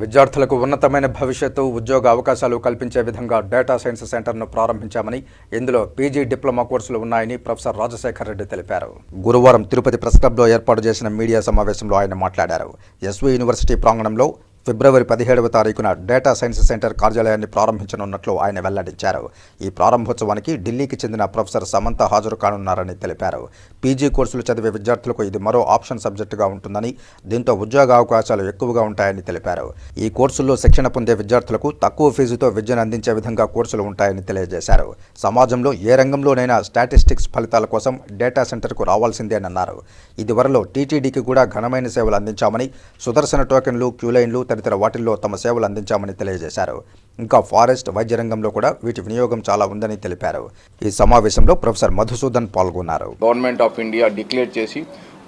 విద్యార్థులకు ఉన్నతమైన భవిష్యత్తు ఉద్యోగ అవకాశాలు కల్పించే విధంగా డేటా సైన్స్ సెంటర్ను ప్రారంభించామని ఇందులో పీజీ డిప్లొమా కోర్సులు ఉన్నాయని ప్రొఫెసర్ రాజశేఖర్ రెడ్డి తెలిపారు. గురువారం తిరుపతి ప్రెస్ క్లబ్లో ఏర్పాటు చేసిన మీడియా సమావేశంలో ఆయన మాట్లాడారు. ఎస్వీ యూనివర్సిటీ ప్రాంగణంలో ఫిబ్రవరి పదిహేడవ తారీఖున డేటా సైన్స్ సెంటర్ కార్యాలయాన్ని ప్రారంభించనున్నట్లు ఆయన వెల్లడించారు. ఈ ప్రారంభోత్సవానికి ఢిల్లీకి చెందిన ప్రొఫెసర్ సమంత హాజరు కానున్నారని తెలిపారు. పీజీ కోర్సులు చదివే విద్యార్థులకు ఇది మరో ఆప్షన్ సబ్జెక్టుగా ఉంటుందని దీంతో ఉద్యోగ అవకాశాలు ఎక్కువగా ఉంటాయని తెలిపారు. ఈ కోర్సుల్లో శిక్షణ పొందే విద్యార్థులకు తక్కువ ఫీజుతో విద్యను అందించే విధంగా కోర్సులు ఉంటాయని తెలియజేశారు. సమాజంలో ఏ రంగంలోనైనా స్టాటిస్టిక్స్ ఫలితాల కోసం డేటా సెంటర్కు రావాల్సిందేనన్నారు ఇదివరలో టీటీడీకి కూడా ఘనమైన సేవలు అందించామని సుదర్శన టోకెన్లు క్యూలైన్లు తదితర వాటిల్లో తమ సేవలు అందించామని తెలియజేశారు. ఇంకా ఫారెస్ట్ వైద్య రంగంలో కూడా వీటి వినియోగం చాలా ఉందని తెలిపారు. ఈ సమావేశంలో ప్రొఫెసర్ మధుసూదన్ పాల్గొన్నారు. గవర్నమెంట్ ఆఫ్ ఇండియా డిక్లేర్ చేసి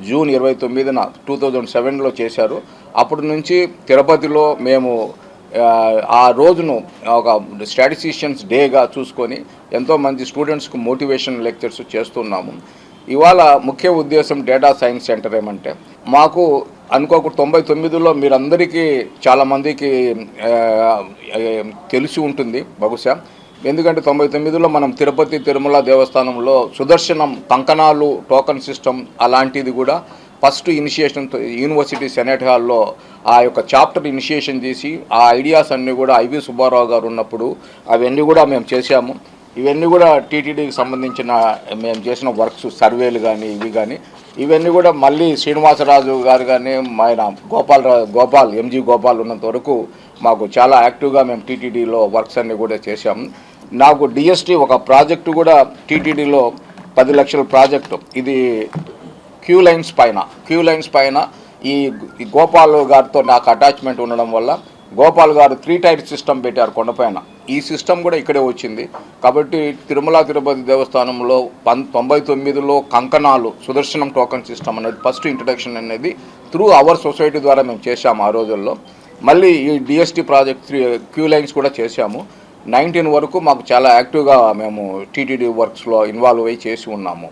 జూన్ ఇరవై తొమ్మిదిన టూ థౌజండ్ సెవెన్లో చేశారు. అప్పటి నుంచి తిరుపతిలో మేము ఆ, రోజును ఒక స్టాటిస్టిషియన్స్ డేగా చూసుకొని ఎంతోమంది స్టూడెంట్స్కు మోటివేషన్ లెక్చర్స్ చేస్తున్నాము. ఇవాళ ముఖ్య ఉద్దేశం డేటా సైన్స్ సెంటర్ ఏమంటే మాకు అనుకోకుండా తొంభై తొమ్మిదిలో మీరందరికీ చాలామందికి తెలిసి ఉంటుంది బహుశా. ఎందుకంటే తొంభై తొమ్మిదిలో మనం తిరుపతి తిరుమల దేవస్థానంలో సుదర్శనం కంకణాలు టోకన్ సిస్టమ్ అలాంటిది కూడా ఫస్ట్ ఇనిషియేషన్ యూనివర్సిటీ సెనేట్ హాల్లో ఆ యొక్క చాప్టర్ ఇనిషియేషన్ చేసి ఆ ఐడియాస్ అన్నీ కూడా ఐవి సుబ్బారావు గారు ఉన్నప్పుడు అవన్నీ కూడా మేము చేశాము. ఇవన్నీ కూడా టీటీడీకి సంబంధించిన మేము చేసిన వర్క్స్ సర్వేలు కానీ ఇవి కానీ ఇవన్నీ కూడా మళ్ళీ శ్రీనివాసరాజు గారు కానీ ఆయన గోపాల్ గోపాల్ ఎంజీ గోపాల్ ఉన్నంత వరకు మాకు చాలా యాక్టివ్గా మేము టీటీడీలో వర్క్స్ అన్నీ కూడా చేశాము నాకు డిఎస్టీ ఒక ప్రాజెక్టు కూడా టీటీడీలో పది లక్షల ప్రాజెక్టు. ఇది క్యూ లైన్స్ పైన క్యూ లైన్స్ పైన ఈ ఈ గోపాల్ గారితో నాకు అటాచ్మెంట్ ఉండడం వల్ల గోపాల్ గారు త్రీ టైర్ సిస్టమ్ పెట్టారు కొండపైన. ఈ సిస్టమ్ కూడా ఇక్కడే వచ్చింది. కాబట్టి తిరుమల తిరుపతి దేవస్థానంలో పం తొంభై తొమ్మిదిలో కంకణాలు సుదర్శనం టోకన్ సిస్టమ్ అనేది ఫస్ట్ ఇంట్రడక్షన్ అనేది త్రూ అవర్ సొసైటీ ద్వారా మేము చేశాము ఆ రోజుల్లో. మళ్ళీ ఈ DST project three queue lines కూడా చేశాము. నైన్టీన్ వరకు మాకు చాలా యాక్టివ్గా మేము టీటీడీ వర్క్స్లో ఇన్వాల్వ్ అయ్యి చేసి ఉన్నాము.